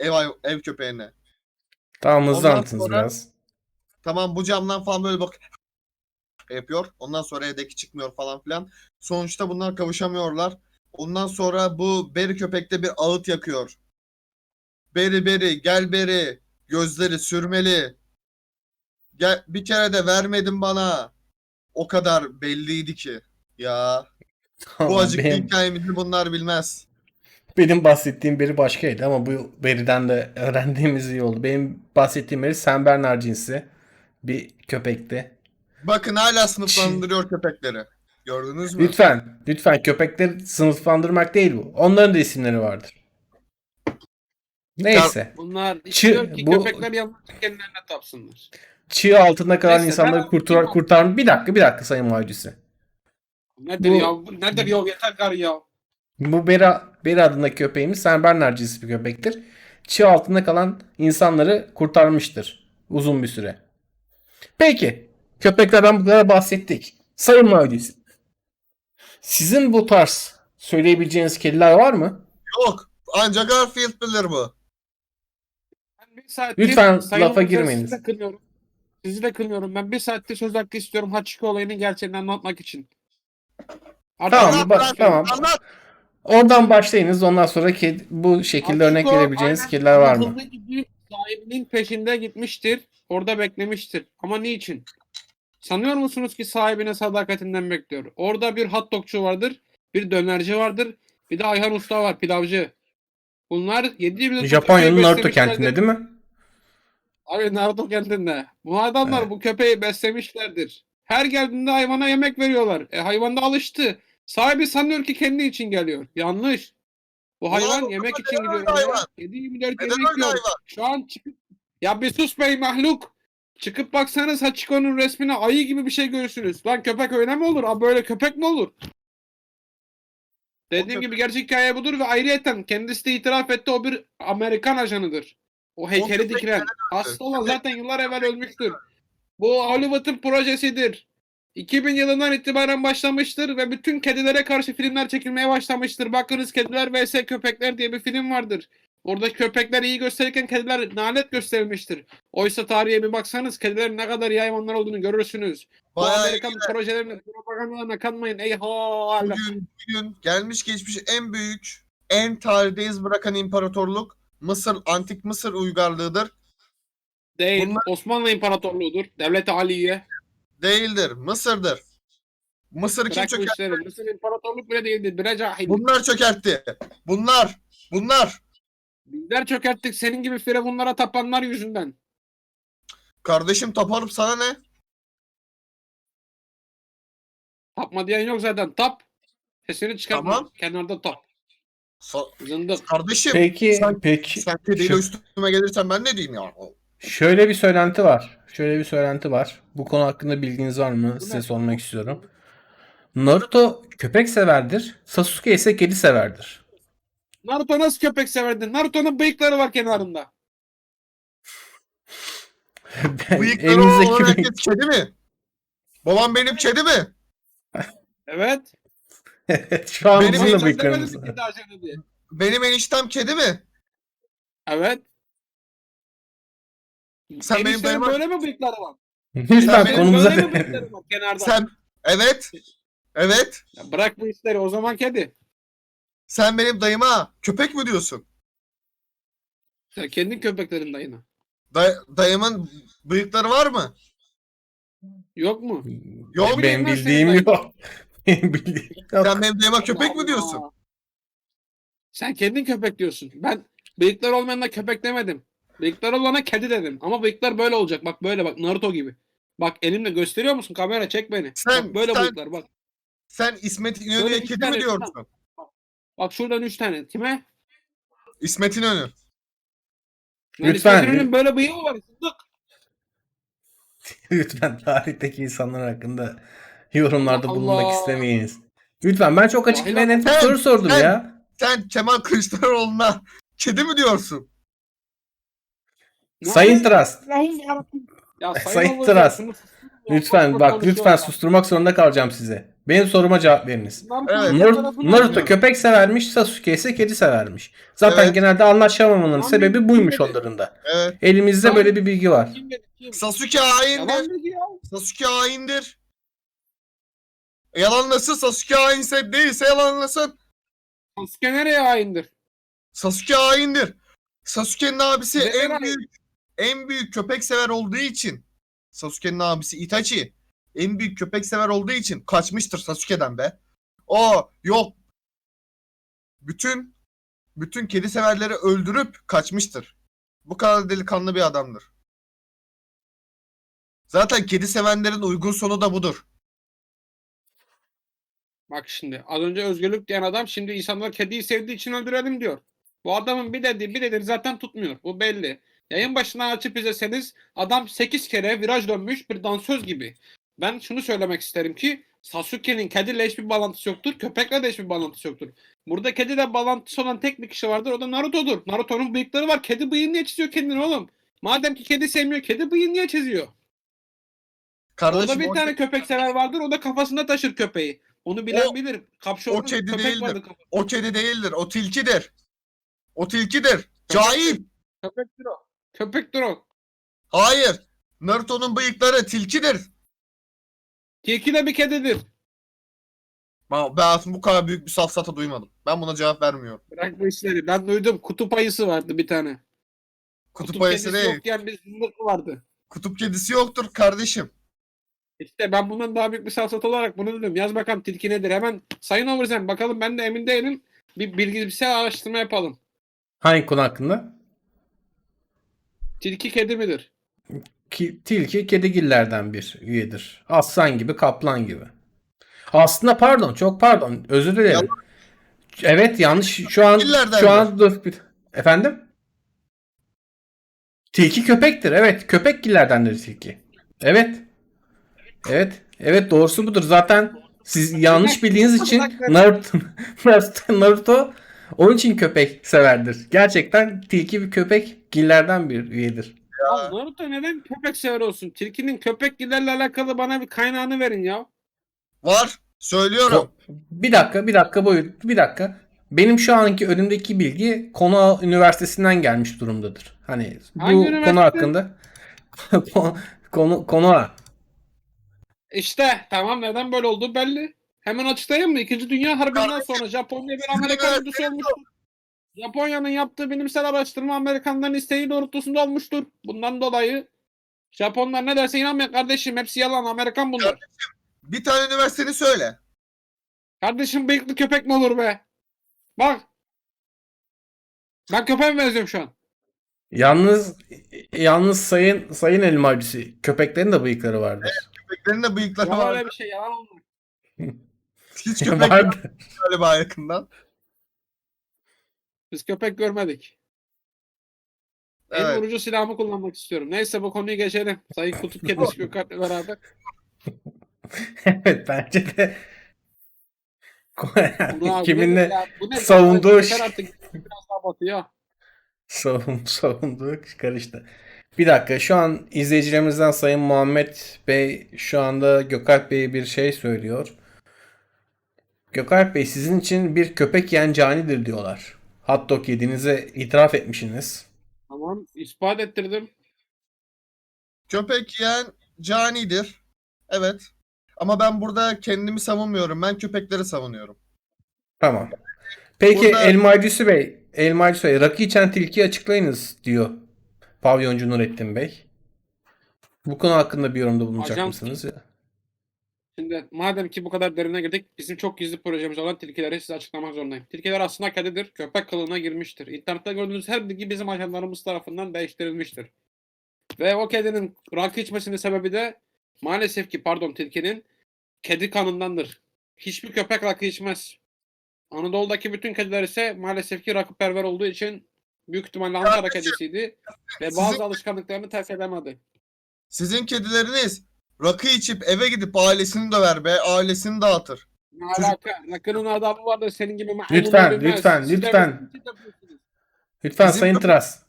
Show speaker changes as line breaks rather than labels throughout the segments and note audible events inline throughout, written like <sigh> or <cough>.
ev ev köpeğine.
Tamam hızlı
Ondan
anlatınız
sonra-
biraz.
Tamam bu camdan falan böyle bak <laughs> yapıyor. Ondan sonra evdeki çıkmıyor falan filan. Sonuçta bunlar kavuşamıyorlar. Ondan sonra bu Beri köpekte bir ağıt yakıyor. Beri Beri gel Beri. Gözleri sürmeli. Gel, bir kere de vermedin bana. O kadar belliydi ki. Ya bu
Tamam,
acıklı
benim,
hikayemizi bunlar bilmez.
Benim bahsettiğim beri başkaydı ama bu beriden de öğrendiğimiz iyi oldu. Benim bahsettiğim beri Saint Bernard cinsi bir köpekti.
Bakın hala sınıflandırıyor köpekleri. Gördünüz mü?
Lütfen, lütfen köpekleri sınıflandırmak değil bu. Onların da isimleri vardır. Neyse.
Bunlar istiyor ki
bu-
köpekler yalnız kendilerine tapsınlar.
Çığ altında kalan
Neyse,
insanları kurtar, kurtar. Bir dakika, bir dakika Sayın Mavcisi.
Nedir
Bu-
ya? Nedir ya? Yeter gar ya.
Bu Bera, Bera adındaki köpeğimiz Saint Bernard cinsi bir köpektir. Çığ altında kalan insanları kurtarmıştır uzun bir süre. Peki, köpeklerden bu kadar bahsettik. Sayın Mavcisi, sizin bu tarz söyleyebileceğiniz kediler var mı?
Yok. Ancak Garfield bilir bu.
Ben bir saattir
Lütfen
Sayın
lafa girmeyiniz.
Sizi de kınıyorum. Sizi de kınıyorum. Ben bir saattir söz hakkı istiyorum Hachiko olayının gerçeğini anlatmak için. Artık
Tamam,
Anlat
bak- tamam.
Anlat.
Oradan başlayınız. Ondan sonra kedi, bu şekilde örnek
Hachiko
verebileceğiniz
aynen
kediler var mı?
hızlı gibi Sahibinin peşinde gitmiştir. Orada beklemiştir. Ama niçin? Sanıyor musunuz ki sahibine sadakatinden bekliyor? Orada bir hot dogçu vardır, bir dönerci vardır, bir de Ayhan Usta var, pilavcı. Bunlar 7 yıl
Japonya'nın Naruto kentinde değil mi?
Abi Naruto kentinde. Bu adamlar
Evet.
bu köpeği beslemişlerdir. Her geldiğinde hayvana yemek veriyorlar. E hayvan da alıştı. Sahibi sanıyor ki kendi için geliyor. Yanlış. Bu hayvan
Oğlum,
yemek için gidiyor.
hayvan?
7-24
Neden
yemek
öyle
yiyor.
hayvan?
Şu an çıkıp... Ya bir sus bey mahluk. Çıkıp baksanız Hachiko'nun resmine ayı gibi bir şey görürsünüz. Lan köpek öyle mi olur? Abi böyle köpek mi olur? Dediğim
köpek-
gibi gerçek hikaye budur ve ayrıyeten kendisi de itiraf etti o bir Amerikan ajanıdır. O heykeli
köpek
dikilen. Hasta olan
Köpek-
zaten yıllar evvel ölmüştür. Bu Hollywood'un projesidir. 2000 yılından itibaren başlamıştır ve bütün kedilere karşı filmler çekilmeye başlamıştır. Bakınız Kediler vs Köpekler diye bir film vardır. Orada köpekler iyi gösterirken kediler nalet gösterilmiştir. Oysa tarihe bir baksanız kedilerin ne kadar iyi hayvanlar olduğunu görürsünüz. Bu
Bayağı
Amerikan projelerine, propagandalarına kanmayın. Ey hal.
bugün, bugün gelmiş geçmiş en büyük, en tarihte iz bırakan imparatorluk Mısır, Antik Mısır uygarlığıdır.
Değil.
Bunlar-
Osmanlı İmparatorluğu'dur. Devlet-i Aliye.
Değildir. Mısır'dır. Mısır kim
Bırak bu
çökertti?
işleri. Mısır İmparatorluk bile değildir. Bire cahil.
Bunlar çökertti. Bunlar. Bunlar.
Bizler çökerttik senin gibi firavunlara tapanlar yüzünden.
Kardeşim taparım sana ne?
Tapma diyen yok zaten. Tap. Sesini çıkartma.
Tamam.
Kenarda tap.
Sa-
Zındık.
kardeşim
Peki,
sen,
peki.
sen kediyle üstüme gelirsen ben ne diyeyim ya?
Şöyle bir söylenti var. Şöyle bir söylenti var. Bu konu hakkında bilginiz var mı? Size sormak istiyorum. Naruto köpek severdir. Sasuke ise kedi severdir.
Naruto nasıl köpek severdi? Naruto'nun bıyıkları var kenarında.
Bıyıkları
Elinizdeki
olan
bıyık-
herkes kedi mi? Babam benim kedi mi?
Evet.
Şu an
Benim
bizim
hiç
de bıyıklarımız
diye.
Benim eniştem kedi mi?
Evet.
Sen benim
Eniştenin
dayıma-
böyle mi bıyıkları var?
Lütfen
benim
konumuza
Böyle mi bıyıkları var kenarda?
Sen evet. Evet.
Ya bırak bu işleri o zaman kedi.
Sen benim dayıma köpek mi diyorsun?
Sen kendin köpeklerin dayına.
Day- dayımın bıyıkları var mı?
Yok mu?
Yok,
Benim
bilmem
bildiğim
senin
yok. <laughs> Benim bildiğim yok.
Sen benim dayıma köpek mi diyorsun?
Allah. Sen kendin köpek diyorsun. Ben bıyıklar olmayana köpek demedim. Bıyıklar olana kedi dedim. Ama bıyıklar böyle olacak. Bak böyle bak Naruto gibi. Bak elimle gösteriyor musun? Kamera çek beni.
Sen-
bak böyle
sen-
bıyıklar bak.
Sen İsmet İnönü'ye kedi mi diyorsun?
Bak şuradan üç tane. Kime?
İsmet İnönü.
Yani
Lütfen.
İsmet böyle bıyığı mı var? Sıddık. <laughs>
Lütfen tarihteki insanlar hakkında yorumlarda
Allah
bulunmak istemeyiniz. Lütfen ben çok açık ve net bir soru sordum
sen-
ya.
Sen Kemal Kılıçdaroğlu'na kedi mi diyorsun?
Sayın.
Ya
Sayın
susturun
Lütfen bak lütfen susturmak zorunda kalacağım size. Benim soruma cevap veriniz.
Naruto
Evet.
Naruto, köpek severmiş, Sasuke ise kedi severmiş. Zaten
Evet.
genelde anlaşamamanın sebebi buymuş onların da.
Evet.
Elimizde
Tamam.
böyle bir bilgi var.
Kim dedi, kim?
Sasuke haindir. Sasuke haindir. Yalanlasın Sasuke hainse değilse yalanlasın.
Sasuke nereye haindir?
Sasuke haindir. Sasuke'nin abisi
Neden
en
hain?
büyük en büyük köpek sever olduğu için Sasuke'nin abisi Itachi en büyük köpek sever olduğu için kaçmıştır Sasuke'den be. O yok. Bütün bütün kedi severleri öldürüp kaçmıştır. Bu kadar delikanlı bir adamdır. Zaten kedi sevenlerin uygun sonu da budur.
Bak şimdi az önce özgürlük diyen adam şimdi insanlar kediyi sevdiği için öldürelim diyor. Bu adamın bir dediği bir dediği zaten tutmuyor. Bu belli. Yayın başına açıp izleseniz adam 8 kere viraj dönmüş bir dansöz gibi. Ben şunu söylemek isterim ki Sasuke'nin kediyle hiçbir bağlantısı yoktur. Köpekle de hiçbir bağlantısı yoktur. Burada kediyle bağlantısı olan tek bir kişi vardır. O da Naruto'dur. Naruto'nun bıyıkları var. Kedi bıyığı niye çiziyor kendini oğlum? Madem ki kedi sevmiyor, kedi bıyığı niye çiziyor?
Kardeşim
Orada bir
o-
tane köpek sever vardır. O da kafasında taşır köpeği. Onu bilen
O-
bilir. Kapşonlu
o kedi
köpek
değildir.
kafasında.
o kedi değildir. O tilkidir. O tilkidir. Cahil.
Köpektir o. Köpektir o.
Hayır. Naruto'nun bıyıkları tilkidir.
Tilki de bir kedidir.
Ben, ben hayatımda bu kadar büyük bir safsata duymadım. Ben buna cevap vermiyorum.
Bırak bu işleri. Ben duydum. Kutup ayısı vardı bir tane.
Kutup, ayısı
kedisi
değil.
yok diyen bir zımbırtı vardı.
Kutup kedisi yoktur kardeşim.
İşte ben bundan daha büyük bir safsat olarak bunu dedim. Yaz bakalım tilki nedir? Hemen sayın Overzen bakalım ben de emin değilim. Bir bilgisayar araştırma yapalım.
Hangi konu hakkında?
Tilki kedi midir?
Ki, tilki kedigillerden bir üyedir. Aslan gibi, kaplan gibi. Aslında pardon, çok pardon. Özür dilerim. Evet yanlış. Şu an şu an dur. bir- Efendim? Tilki köpektir. Evet, köpekgillerdendir tilki. Evet. Evet. Evet doğrusu budur. Zaten siz yanlış bildiğiniz için <laughs> Naruto, Naruto onun için köpek severdir. Gerçekten tilki bir köpek gillerden bir üyedir.
Ya Naruto neden köpek sever olsun? Tilkinin köpekgillerle alakalı bana bir kaynağını verin ya.
Var. Söylüyorum.
Bir dakika, bir dakika boyu, bir dakika. Benim şu anki önümdeki bilgi Konoha Üniversitesi'nden gelmiş durumdadır. Hani bu
Hangi üniversite?
konu hakkında <laughs> konu Konoha.
İşte tamam neden böyle olduğu belli. Hemen açıklayayım mı? İkinci Dünya Harbi'nden
Kardeşim,
sonra Japonya bir Amerikan ordusu olmuştur. Japonya'nın yaptığı bilimsel araştırma Amerikanların isteği doğrultusunda olmuştur. Bundan dolayı Japonlar ne derse inanmayın kardeşim. Hepsi yalan. Amerikan bunlar.
Bir tane üniversiteni söyle.
Kardeşim bıyıklı köpek mi olur be? Bak. Ben köpeğe mi benziyorum şu an?
Yalnız yalnız sayın sayın elmacısı köpeklerin de bıyıkları vardır.
Köpeklerin de bıyıkları
Var öyle bir şey yalan olmaz. <laughs>
Hiç köpek yok
vardır.
galiba yakından.
Biz köpek görmedik. En
Evet.
vurucu silahımı kullanmak istiyorum. Neyse bu konuyu geçelim. Sayın Kutup Kedisi <laughs> Gökalp'le beraber. <laughs>
evet bence de
bu ne bu ne?
savunduğu
Yeter
şey-
artık. Biraz daha batıyor.
savun, <laughs> savunduğu karıştı. Bir dakika şu an izleyicilerimizden Sayın Muhammed Bey şu anda Gökalp Bey'e bir şey söylüyor. Gökalp Bey sizin için bir köpek yiyen canidir diyorlar. Hot dog yediğinize itiraf etmişsiniz.
Tamam ispat ettirdim.
Köpek yiyen canidir. Evet. Ama ben burada kendimi savunmuyorum. Ben köpekleri savunuyorum.
Tamam. Peki
Burada-
Elmacısı Bey, Elmacısı Bey rakı içen tilkiyi açıklayınız diyor pavyoncu Nurettin Bey. Bu konu hakkında bir yorumda bulunacak
Ajan-
mısınız?
Şimdi madem ki bu kadar derine girdik bizim çok gizli projemiz olan tilkileri size açıklamak zorundayım. Tilkiler aslında kedidir. Köpek kılığına girmiştir. İnternette gördüğünüz her bilgi bizim ajanlarımız tarafından değiştirilmiştir. Ve o kedinin rakı içmesinin sebebi de maalesef ki pardon tilkinin kedi kanındandır. Hiçbir köpek rakı içmez. Anadolu'daki bütün kediler ise maalesef ki rakı perver olduğu için büyük ihtimalle Ankara kedisiydi. Ve bazı
Sizin-
alışkanlıklarını terk edemedi.
Sizin kedileriniz rakı içip eve gidip ailesini döver be. Ailesini dağıtır.
Ne alaka? Rakının adamı vardır senin gibi maymun
Lütfen, lütfen, lütfen. Lütfen
Bizim
Sayın
köpek-
Tras.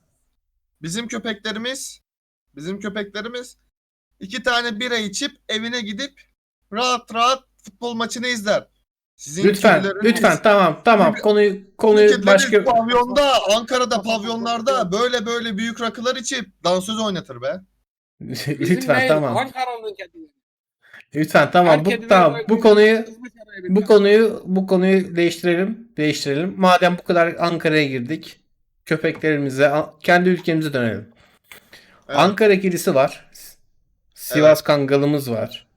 Bizim köpeklerimiz bizim köpeklerimiz iki tane bira içip evine gidip rahat rahat futbol maçını izler. Sizin
Lütfen,
kedileriniz-
lütfen tamam tamam konuyu konuyu
Kedileriniz
başka
pavyonda, Ankara'da pavyonlarda böyle böyle büyük rakılar içip dansöz oynatır be.
Lütfen
değil,
tamam.
Ankara'nın kedileri.
Lütfen tamam
Her
bu tamam bu konuyu bu konuyu bu konuyu değiştirelim. Değiştirelim. Madem bu kadar Ankara'ya girdik. Köpeklerimize kendi ülkemize dönelim.
Evet,
Ankara kedisi var. Sivas Kangalımız var.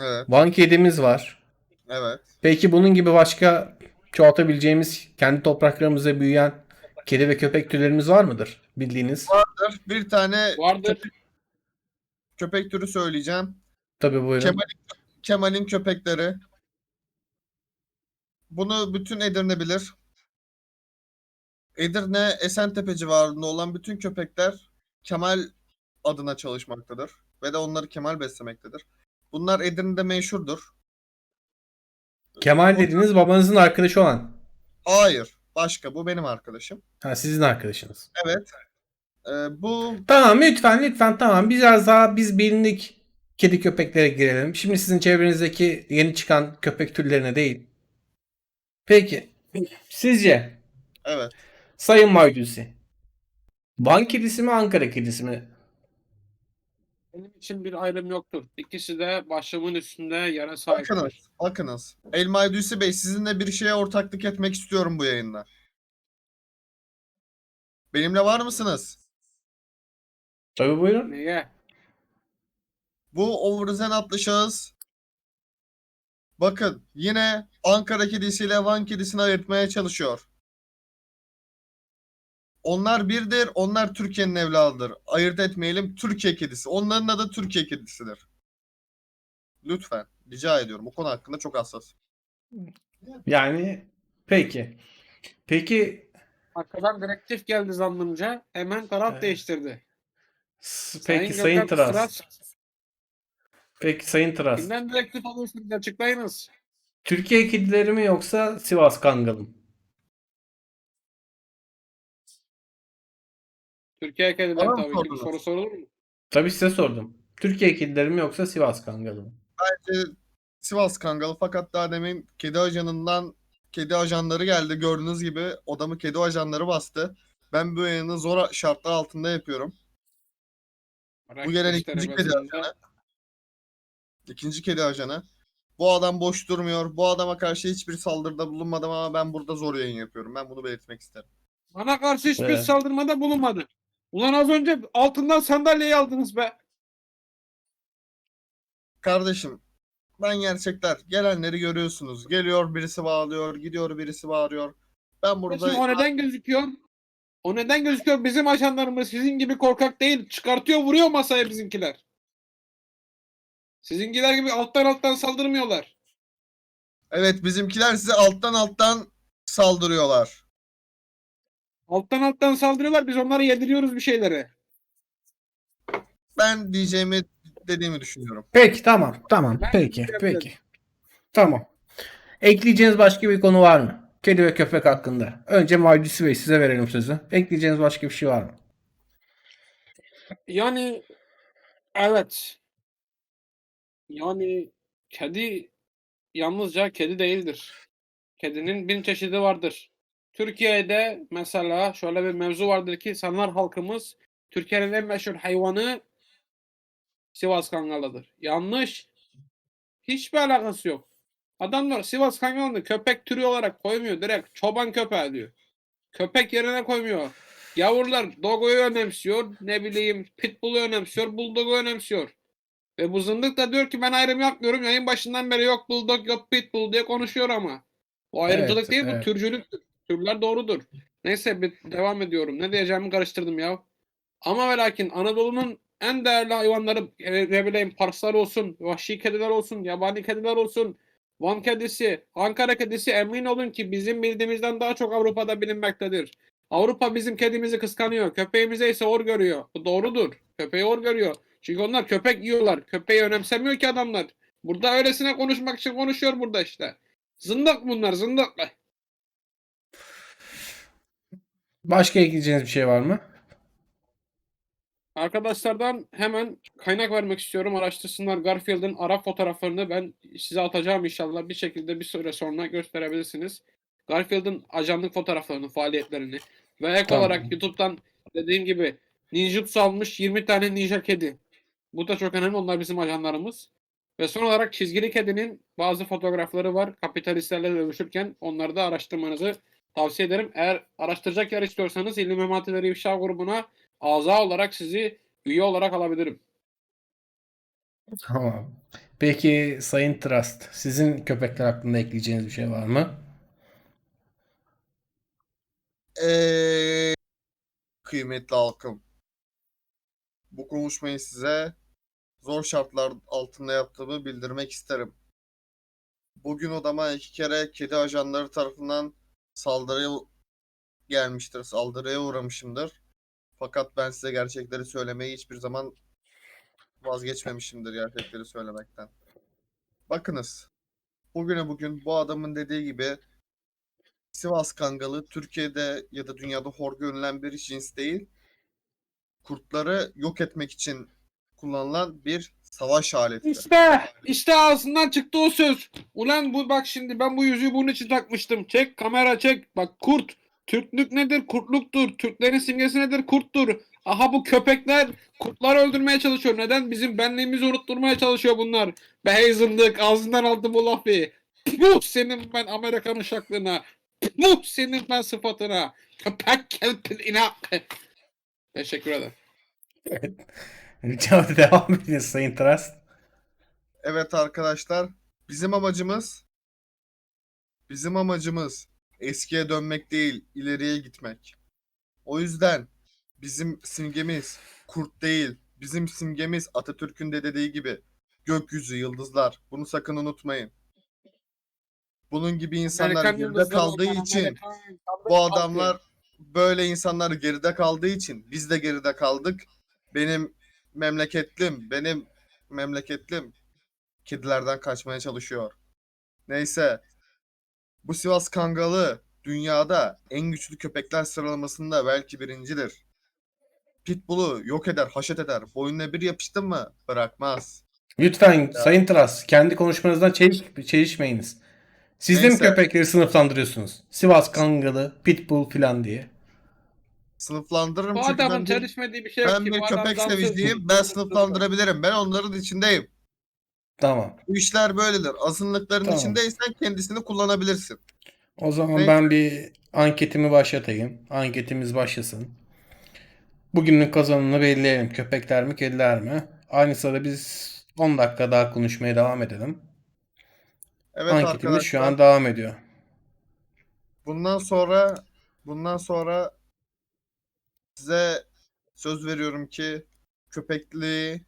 evet,
Van kedimiz var.
evet.
Peki bunun gibi başka çoğaltabileceğimiz kendi topraklarımızda büyüyen kedi ve köpek türlerimiz var mıdır? Bildiğiniz.
Bir tane
Vardır.
köpek türü söyleyeceğim.
Tabii buyurun.
Kemal'in, Kemal'in köpekleri. Bunu bütün Edirne bilir. Edirne, Esentepe civarında olan bütün köpekler Kemal adına çalışmaktadır. Ve de onları Kemal beslemektedir. Bunlar Edirne'de meşhurdur.
Kemal dediğiniz babanızın arkadaşı olan.
Hayır. Başka. Bu benim arkadaşım.
Ha, sizin arkadaşınız.
Evet. Ee, bu
Tamam lütfen lütfen tamam. Biraz daha biz bilindik kedi köpeklere girelim. Şimdi sizin çevrenizdeki yeni çıkan köpek türlerine değil. Peki. Sizce
evet.
Sayın Maydusi Van kedisi mi Ankara kedisi mi?
Benim için bir ayrım yoktur. İkisi de başımın üstünde yere sahiptir.
Bakınız. Bakınız. Elmay Düsi Bey sizinle bir şeye ortaklık etmek istiyorum bu yayında. Benimle var mısınız?
Tabii buyurun.
Niye?
Bu Overzen adlı şahıs bakın yine Ankara kedisiyle Van kedisini ayırtmaya çalışıyor. Onlar birdir, onlar Türkiye'nin evladıdır. Ayırt etmeyelim Türkiye kedisi. Onların adı Türkiye kedisidir. Lütfen, rica ediyorum. Bu konu hakkında çok hassas.
Yani peki. Peki
Arkadan direktif geldi zannımca. Hemen taraf
Evet.
değiştirdi.
S- peki
Sayın
Sayın
Gökhan
Tras. Peki Sayın Tras.
Kimden direktif alıyorsunuz açıklayınız.
Türkiye kedileri mi yoksa Sivas Kangalı mı?
Türkiye kedileri
Bana mı
tabii ki. Bu
sordunuz?
soru sorulur mu?
Tabii size sordum. Türkiye kedileri mi yoksa Sivas Kangalı mı?
Ee, Sivas Kangalı fakat daha demin kedi ajanından kedi ajanları geldi. Gördüğünüz gibi odamı kedi ajanları bastı. Ben bu yayını zor şartlar altında yapıyorum.
Bırak
Bu gelen ikinci kedi ajanı. İkinci kedi ajanı. Bu adam boş durmuyor. Bu adama karşı hiçbir saldırıda bulunmadım ama ben burada zor yayın yapıyorum. Ben bunu belirtmek isterim.
Bana karşı hiçbir
Evet.
saldırmada bulunmadı. Ulan az önce altından sandalyeyi aldınız be.
Kardeşim ben gerçekler gelenleri görüyorsunuz. Geliyor birisi bağlıyor, gidiyor birisi bağırıyor. Ben burada
Şimdi o neden gözüküyor? O neden gözüküyor? Bizim ajanlarımız sizin gibi korkak değil. Çıkartıyor vuruyor masaya bizimkiler. Sizinkiler gibi alttan alttan saldırmıyorlar.
evet bizimkiler size alttan alttan saldırıyorlar.
Alttan alttan saldırıyorlar. Biz onlara yediriyoruz bir şeyleri.
Ben diyeceğimi dediğimi düşünüyorum.
Peki tamam tamam
Ben
peki peki. Tamam. Ekleyeceğiniz başka bir konu var mı? Kedi ve köpek hakkında. Önce Maydusi Bey size verelim sözü. Ekleyeceğiniz başka bir şey var mı?
Yani evet. Yani kedi yalnızca kedi değildir. Kedinin bin çeşidi vardır. Türkiye'de mesela şöyle bir mevzu vardır ki sanlar halkımız Türkiye'nin en meşhur hayvanı Sivas Kangalı'dır. Yanlış. Hiçbir alakası yok. Adamlar Sivas Kangalı'nı köpek türü olarak koymuyor. Direkt çoban köpeği diyor. Köpek yerine koymuyor. Yavrular Dogo'yu önemsiyor. Ne bileyim Pitbull'u önemsiyor. Bulldog'u önemsiyor. Ve bu zındık da diyor ki ben ayrım yapmıyorum. Yayın başından beri yok Bulldog yok Pitbull diye konuşuyor ama. Bu ayrımcılık
Evet,
değil bu
evet.
türcülüktür. Türler doğrudur. Neyse bir devam ediyorum. Ne diyeceğimi karıştırdım ya. Ama ve lakin Anadolu'nun en değerli hayvanları e, ne bileyim parslar olsun, vahşi kediler olsun, yabani kediler olsun, Van kedisi, Ankara kedisi emin olun ki bizim bildiğimizden daha çok Avrupa'da bilinmektedir. Avrupa bizim kedimizi kıskanıyor. Köpeğimize ise hor görüyor. Bu doğrudur. Köpeği hor görüyor. Çünkü onlar köpek yiyorlar. Köpeği önemsemiyor ki adamlar. Burada öylesine konuşmak için konuşuyor burada işte. Zındık bunlar zındık.
Başka ekleyeceğiniz bir şey var mı?
Arkadaşlardan hemen kaynak vermek istiyorum. Araştırsınlar Garfield'ın Arap fotoğraflarını ben size atacağım inşallah. Bir şekilde bir süre sonra gösterebilirsiniz. Garfield'ın ajanlık fotoğraflarını, faaliyetlerini. Ve ek
Tamam.
olarak YouTube'dan dediğim gibi ninjutsu almış 20 tane ninja kedi. Bu da çok önemli. Onlar bizim ajanlarımız. Ve son olarak çizgili kedinin bazı fotoğrafları var. Kapitalistlerle dövüşürken onları da araştırmanızı tavsiye ederim. Eğer araştıracak yer istiyorsanız İlim Mematileri İfşa grubuna Aza olarak sizi üye olarak alabilirim.
Tamam. Peki Sayın Trust, sizin köpekler hakkında ekleyeceğiniz bir şey var mı?
Eee, kıymetli halkım. Bu konuşmayı size zor şartlar altında yaptığımı bildirmek isterim. Bugün odama iki kere kedi ajanları tarafından saldırıya gelmiştir, saldırıya uğramışımdır. Fakat ben size gerçekleri söylemeyi hiçbir zaman vazgeçmemişimdir gerçekleri söylemekten. Bakınız, bugüne bugün bu adamın dediği gibi Sivas Kangalı Türkiye'de ya da dünyada hor görülen bir cins değil. Kurtları yok etmek için kullanılan bir savaş aleti.
İşte, işte ağzından çıktı o söz. Ulan bu bak şimdi ben bu yüzüğü bunun için takmıştım. Çek kamera çek. Bak kurt. Türklük nedir? Kurtluktur. Türklerin simgesi nedir? Kurttur. Aha bu köpekler kurtlar öldürmeye çalışıyor. Neden? Bizim benliğimizi unutturmaya çalışıyor bunlar. Be zındık ağzından aldım bu lafı. Bu senin ben Amerikan uşaklığına. Bu senin ben sıfatına. Köpek kelpine. Teşekkür ederim.
Rica <laughs> ederim, devam edin Sayın Trust.
Evet arkadaşlar, bizim amacımız bizim amacımız eskiye dönmek değil, ileriye gitmek. O yüzden bizim simgemiz kurt değil, bizim simgemiz Atatürk'ün de dediği gibi gökyüzü, yıldızlar. Bunu sakın unutmayın. Bunun gibi insanlar geride kaldığı için bu adamlar böyle insanlar geride kaldığı için biz de geride kaldık. Benim memleketlim, benim memleketlim kedilerden kaçmaya çalışıyor. Neyse. Bu Sivas Kangalı dünyada en güçlü köpekler sıralamasında belki birincidir. Pitbull'u yok eder, haşet eder. Boynuna bir yapıştın mı bırakmaz.
Lütfen Sayın Trust, kendi konuşmanızdan çeliş, çelişmeyiniz. Siz de mi
Neyse.
köpekleri sınıflandırıyorsunuz? Sivas Kangalı, Pitbull filan diye.
Sınıflandırırım
Bu
çünkü
adamın
ben bir,
çelişmediği bir şey yok
ben
ki.
bir köpek seviciyim. Ben sınıflandırabilirim. Ben onların içindeyim.
Tamam.
Bu işler böyledir. Azınlıkların
Tamam.
içindeysen kendisini kullanabilirsin.
O zaman
Ne?
ben bir anketimi başlatayım. Anketimiz başlasın. Bugünün kazanını belirleyelim. Köpekler mi, kediler mi? Aynı sırada biz 10 dakika daha konuşmaya devam edelim.
Evet
Anketimiz şu
arkadaşlar.
an devam ediyor.
Bundan sonra bundan sonra size söz veriyorum ki köpekli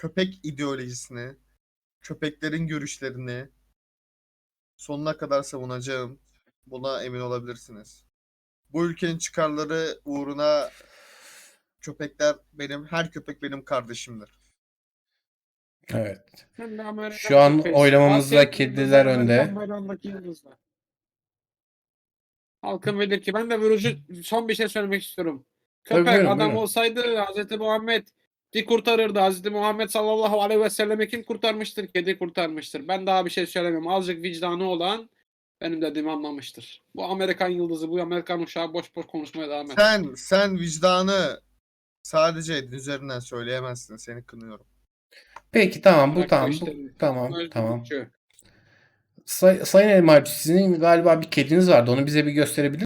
köpek ideolojisini, köpeklerin görüşlerini sonuna kadar savunacağım. Buna emin olabilirsiniz. Bu ülkenin çıkarları uğruna köpekler benim her köpek benim kardeşimdir.
Evet. Şu an oylamamızda kediler önde.
Halkın bilir ki ben de vurucu son bir şey söylemek istiyorum.
Tabii,
Köpek
buyurun,
adam
buyurun.
olsaydı Hz. Muhammed di kurtarırdı. Hz. Muhammed sallallahu aleyhi ve sellemi kim kurtarmıştır? Kedi kurtarmıştır. Ben daha bir şey söylemiyorum. Azıcık vicdanı olan benim dediğimi anlamıştır. Bu Amerikan yıldızı, bu Amerikan uşağı boş boş konuşmaya devam et.
Sen sen vicdanı sadece üzerinden söyleyemezsin. Seni kınıyorum.
Peki tamam bu
Bırak
tamam bu tamam tamam. Say- Sayın Elmarcı sizin galiba bir kediniz vardı. Onu bize bir gösterebilir